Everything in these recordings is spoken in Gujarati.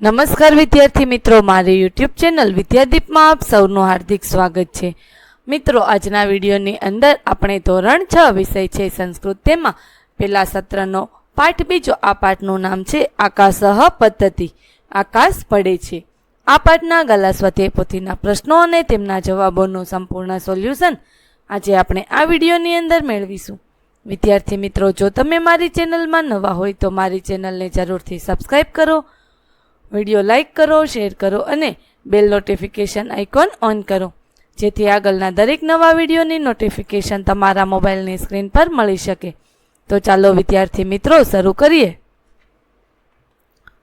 નમસ્કાર વિદ્યાર્થી મિત્રો, મારી યુટ્યુબ ચેનલ વિદ્યાદીપમાં આપ સૌનું હાર્દિક સ્વાગત છે. મિત્રો, આજના વિડીયોની અંદર આપણે ધોરણ છ વિષય છે સંસ્કૃત તેમાં. પહેલા સત્રનો પાઠ, બીજો આ પાઠનું નામ છે આકાશહ પદ્ધતિ. આકાશ પડે છે. આ પાઠના ગલા સ્વાધ્યાય પોથીના પ્રશ્નો અને તેમના જવાબોનું સંપૂર્ણ સોલ્યુશન આજે આપણે આ વિડીયોની અંદર મેળવીશું. વિદ્યાર્થી મિત્રો, જો તમે મારી ચેનલમાં નવા હોય તો મારી ચેનલને જરૂરથી સબસ્ક્રાઈબ કરો વીડિયો લાઇક કરો, શેર કરો અને બેલ નોટિફિકેશન આઇકોન ઓન કરો. જેથી આગળના દરેક નવા વિડીયોની નોટિફિકેશન તમારા મોબાઈલની સ્ક્રીન પર મળી શકે. તો ચાલો વિદ્યાર્થી મિત્રો, શરૂ કરીએ.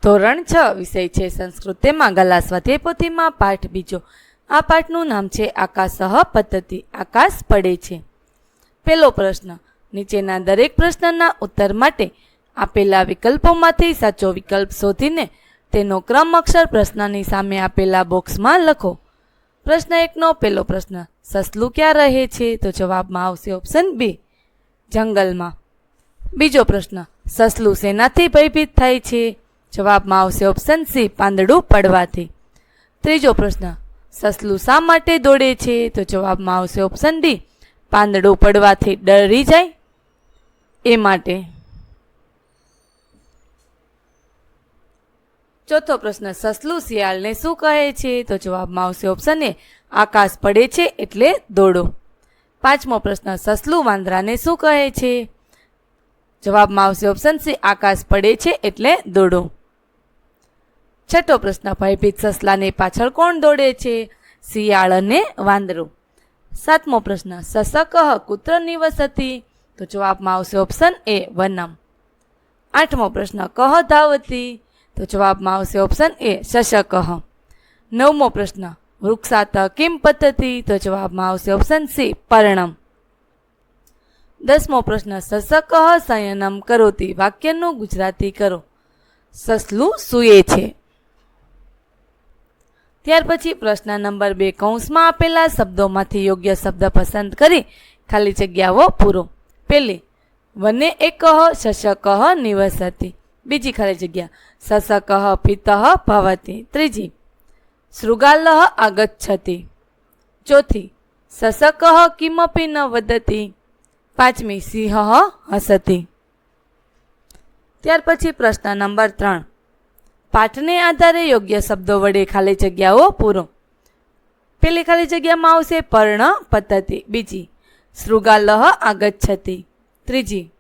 ધોરણ છ, વિષય છે સંસ્કૃત તેમાં ગલા સ્વાધ્યાય પોથીમાં પાઠ બીજો. આ પાઠનું નામ છે આકાશ સહ પદ્ધતિ, આકાશ પડે છે. પહેલો પ્રશ્ન, નીચેના દરેક પ્રશ્નના ઉત્તર માટે આપેલા વિકલ્પોમાંથી સાચો વિકલ્પ શોધીને તેનો ક્રમ અક્ષર પ્રશ્નની સામે આપેલા બોક્સમાં લખો. પ્રશ્ન એકનો પહેલો પ્રશ્ન, સસલું ક્યાં રહે છે? તો જવાબમાં આવશે ઓપ્શન બી જંગલમાં. બીજો પ્રશ્ન, સસલું શેનાથી ભયભીત થાય છે? જવાબમાં આવશે ઓપ્શન સી પાંદડું પડવાથી. ત્રીજો પ્રશ્ન, સસલું શા માટે દોડે છે? તો જવાબમાં આવશે ઓપ્શન ડી પાંદડું પડવાથી ડરી જાય. એ માટે ચોથો પ્રશ્ન સસલું શિયાળને શું કહે છે? તો જવાબમાં આવશે ઓપ્શન એ, આકાશ પડે છે એટલે દોડો. પાંચમો પ્રશ્ન, સસલું વાંદરાને શું કહે છે? જવાબમાં આવશે ઓપ્શન સી, આકાશ પડે છે એટલે દોડો. છઠ્ઠો પ્રશ્ન, ભયભીત સસલાને પાછળ કોણ દોડે છે? શિયાળ અને વાંદરો. સાતમો પ્રશ્ન સસકહ કુત્ર નિવસતી તો જવાબમાં આવશે ઓપ્શન એ વનમ. આઠમો પ્રશ્ન, કહ ધાવતી? તો જવાબમાં આવશે ઓપ્શન એ શશક. નવમો પ્રશ્ન, વૃક્ષાત કિમ પદ્ધતિ? તો જવાબમાં આવશે ઓપ્શન સી પરણમ. દસમો પ્રશ્ન, શશક શયનમ કરોતી? વાક્યનું ગુજરાતી કરો. સસલું સૂએ છે. ત્યાર પછી પ્રશ્ન નંબર બે, કૌંસમાં આપેલા શબ્દોમાંથી યોગ્ય શબ્દ પસંદ કરી ખાલી જગ્યાઓ પૂરો. પેલી, વને એક શશકહ નિવસતી. બીજી ખાલી જગ્યા. સસકહ પિતઃ ભવતી. ત્રીજી, શૃગાલહ, આગચ્છતિ. ચોથી, સસકહ, કિમપી ન વદતી. પાંચમી સિંહ હસતી. ત્યાર પછી પ્રશ્ન નંબર ત્રણ. પાઠને આધારે યોગ્ય શબ્દો વડે ખાલી જગ્યાઓ પૂરો. પેલી ખાલી જગ્યામાં આવશે પર્ણ પદ્ધતિ બીજી, શૃગાલહ, આગચ્છતિ. ત્રીજી,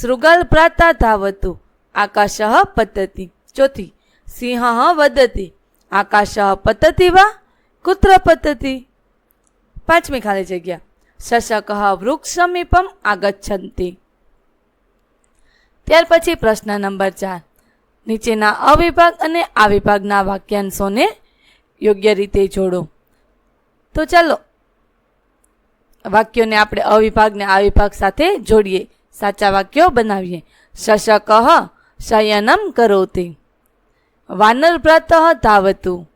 શૃગાલ પ્રાતા ધાવતું. આકાશ પદ્ધતિ ચોથી, સિંહ વદતી, આકાશ પદ્ધતિ વા, કુત્ર પદ્ધતિ પાંચમી ખાલી જગ્યા. શશક વૃક્ષ સમીપમ આગચ્છંતી. ત્યાર પછી પ્રશ્ન નંબર ચાર. નીચેના અવિભાગ અને આ વિભાગના વાક્યાંશોને યોગ્ય રીતે જોડો. તો ચાલો, વાક્યોને આપણે અવિભાગને આ વિભાગ સાથે જોડીએ. સાચા વાક્યો બનાવીએ. શશક શયનમ કરોતિ. વાનર પ્રાતઃ ધાવતું.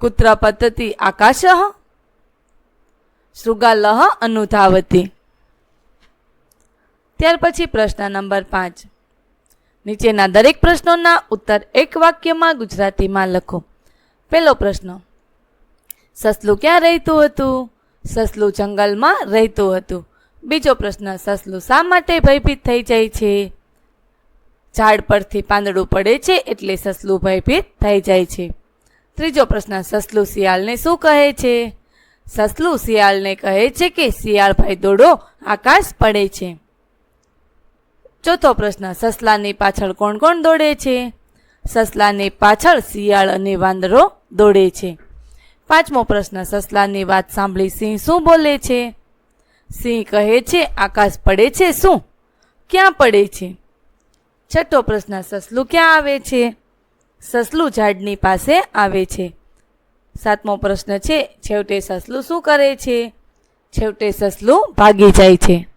કુત્ર પદ્ધતિ આકાશ. શૃગાલહ અનુધાવતી. ત્યાર પછી પ્રશ્ન નંબર પાંચ. નીચેના દરેક પ્રશ્નોના ઉત્તર એક વાક્યમાં ગુજરાતીમાં લખો. પહેલો પ્રશ્ન. સસલું ક્યાં રહેતું હતું? સસલું જંગલમાં રહેતું હતું. બીજો પ્રશ્ન, સસલું શા માટે ભયભીત થઈ જાય છે? ઝાડ પરથી પાંદડું પડે છે એટલે સસલું ભયભીત થઈ જાય છે. ત્રીજો પ્રશ્ન, સસલું શિયાળને શું કહે છે? સસલું શિયાળને કહે છે કે શિયાળ ભાઈ દોડો આકાશ પડે છે. ચોથો પ્રશ્ન, સસલાની પાછળ કોણ કોણ દોડે છે? સસલાની પાછળ શિયાળ અને વાંદરો દોડે છે. પાંચમો પ્રશ્ન, સસલાની વાત સાંભળી સિંહ શું બોલે છે? સિંહ કહે છે, આકાશ પડે છે શું? ક્યાં પડે છે? છઠ્ઠો પ્રશ્ન, સસલું ક્યાં આવે છે? સસલું ઝાડની પાસે આવે છે. સાતમો પ્રશ્ન છે, છેવટે સસલું શું કરે છે? છેવટે સસલું ભાગી જાય છે.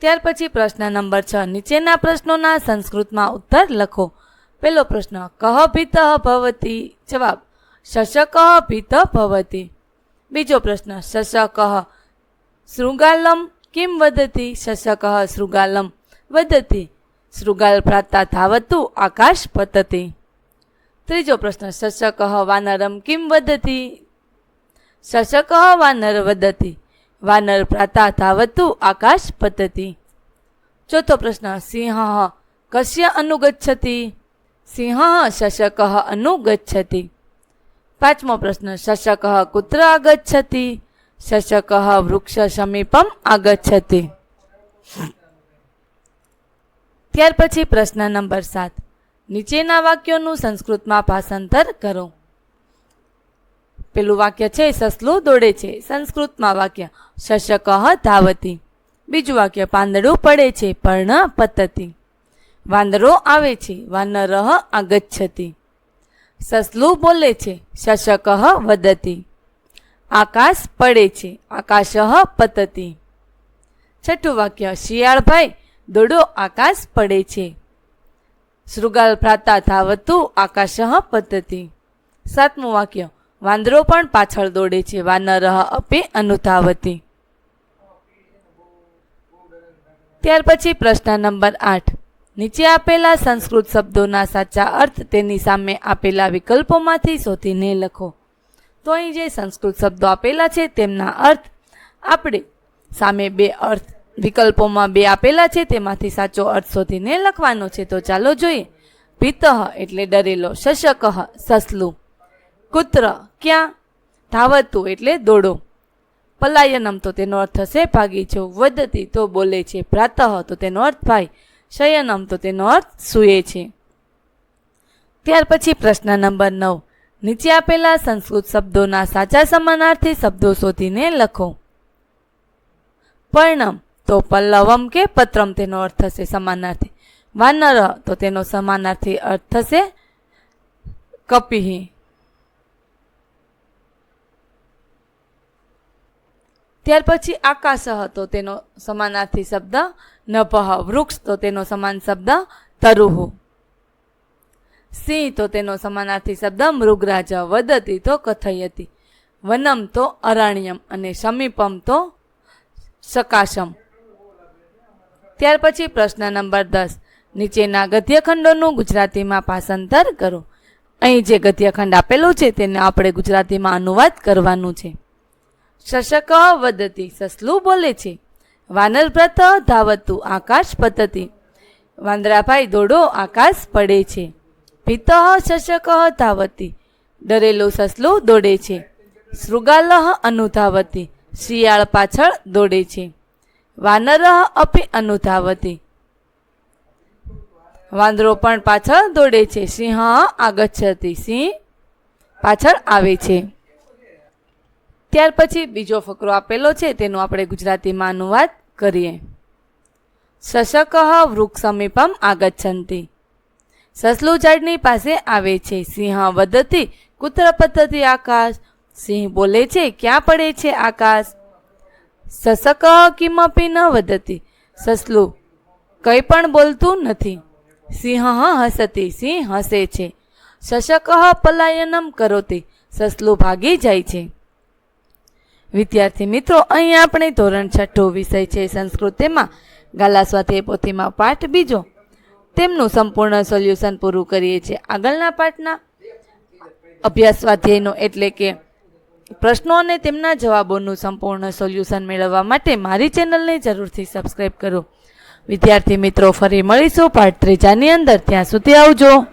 ત્યાર પછી પ્રશ્ન નંબર છ, નીચેના પ્રશ્નોના સંસ્કૃતમાં ઉત્તર લખો. પહેલો પ્રશ્ન, કહ ભીત ભવતી? જવાબ, શશક ભીત ભવતી. બીજો પ્રશ્ન, શશક શૃગાલમ કિમ વદતી શશક શૃગાલમ વદતી શૃગાલ પ્રાતા ધાવતું આકાશ પતતી ત્રીજો પ્રશ્ન શશક વાનરમ કિમ વદતી શશક વાનર વદતી વાનર પ્રાતા ધાવતું આકાશ પતતી ચોથો પ્રશ્ન સિંહ કશ્ય અનુગચ્છતિ સિંહ શશક અનુગચ્છતિ પાંચમો પ્રશ્ન શશક કુત્ર આગચ્છતિ શશક વૃક્ષ સમીપમ આગચ્છતિ ત્યાર પછી પ્રશ્ન નંબર સાત નીચેના વાક્યોનું સંસ્કૃતમાં ભાષાંતર કરો પેલું વાક્ય છે સસલું દોડે છે સંસ્કૃતમાં વાક્ય શશક ધાવતી બીજું વાક્ય પાંદડું પડે છે પર્ણ પતતી વાંદરો આવે છે વાનર આગચ્છતી સસલું બોલે છે શશક વદતી આકાશ પડે છે, આકાશ પતતી. છઠ્ઠું વાક્ય, શિયાળભાઈ, દોડો આકાશ પડે છે. શૃગાલ પ્રાતા ધાવતું, આકાશ પતતી. સાતમું વાક્ય, વાંદરો પણ પાછળ દોડે છે, વાનર અપે અનુધાવતી. ત્યાર પછી પ્રશ્ન નંબર આઠ, નીચે આપેલા સંસ્કૃત શબ્દોના સાચા અર્થ તેની સામે આપેલા વિકલ્પોમાંથી શોધીને લખો. તો અહીં જે સંસ્કૃત શબ્દો આપેલા છે તેમના અર્થ આપણે સામે બે અર્થ વિકલ્પોમાં બે આપેલા છે, તેમાંથી સાચો અર્થ શોધીને લખવાનો છે. તો ચાલો જોઈએ. પિતઃ એટલે ડરેલો, શશક, સસલું. કુત્ર, ક્યાં? ધાવતું એટલે દોડો. પલાયનમ તો તેનો અર્થ થશે ભાગી જવું વદતી તો બોલે છે પ્રાતઃ તો તેનો અર્થ ભાઈ. શયનમ તો તેનો અર્થ સૂએ છે. ત્યાર પછી પ્રશ્ન નંબર નવ. નીચે આપેલા સંસ્કૃત શબ્દોના સાચા સમાનાર્થી શબ્દો શોધીને લખો. પર્ણમ, તો પલ્લવમ કે પત્રમ તેનો અર્થ થશે સમાનાર્થી. વાનર, તો તેનો સમાનાર્થી અર્થ થશે કપિહી. ત્યાર પછી આકાશ, તો તેનો સમાનાર્થી શબ્દ નભ. વૃક્ષ, તો તેનો સમાન શબ્દ તરુહુ. સિંહ તો તેનો સમાનાર્થી શબ્દ મૃગરાજ વદતી તો કથયતી. વનમ તો અરણ્યમ અને સમીપમ તો સકાશમ. ત્યાર પછી પ્રશ્ન નંબર દસ. નીચેના ગદ્યખંડોનું ગુજરાતીમાં ભાષાંતર કરો. અહીં જે ગદ્યખંડ આપેલું છે તેને આપણે ગુજરાતીમાં અનુવાદ કરવાનું છે. શશક વદતી સસલું બોલે છે. વાનરપ્રત ધાવતું આકાશ પતતી. વાંદરાભાઈ દોડો આકાશ પડે છે. પિતઃ શશક ધાવતી. ડરેલો સસલો દોડે છે. શૃગાલ અનુધાવતી. શિયાળ પાછળ દોડે છે. વાનર અપી અનુધાવતી. વાંદરો પણ પાછળ દોડે છે. સિંહ આગચ્છતી સિંહ પાછળ આવે છે. ત્યાર પછી બીજો ફકરો આપેલો છે. તેનો આપણે ગુજરાતીમાં અનુવાદ કરીએ. શશક વૃક્ષ સમીપમ આગચ્છંતી સસલું ઝાડની પાસે આવે છે. સિંહ વધતી કુત્ર પદ્ધતિ આકાશ. સિંહ બોલે છે, ક્યાં પડે છે આકાશ? સસક કિમપી ન વધતી. સસલું કંઈ પણ બોલતું નથી. સિંહ હસતી, સિંહ હસે છે. શશક પલાયનમ કરોતી. સસલું ભાગી જાય છે. વિદ્યાર્થી મિત્રો, અહીં આપણે ધોરણ છઠ્ઠો વિષય છે સંસ્કૃતિમાં. ગાલા સ્વાધ્યાય પોથીમાં પાઠ બીજો. તેમનું સંપૂર્ણ સોલ્યુશન પૂરું કરીએ છીએ. આગળના પાઠના અભ્યાસ સ્વાધ્યાયનો એટલે કે પ્રશ્નો અને તેમના જવાબોનું સંપૂર્ણ સોલ્યુશન મેળવવા માટે મારી ચેનલને જરૂરથી સબસ્ક્રાઈબ કરો. વિદ્યાર્થી મિત્રો, ફરી મળીશું પાઠ ત્રીજાની અંદર. ત્યાં સુધી આવજો.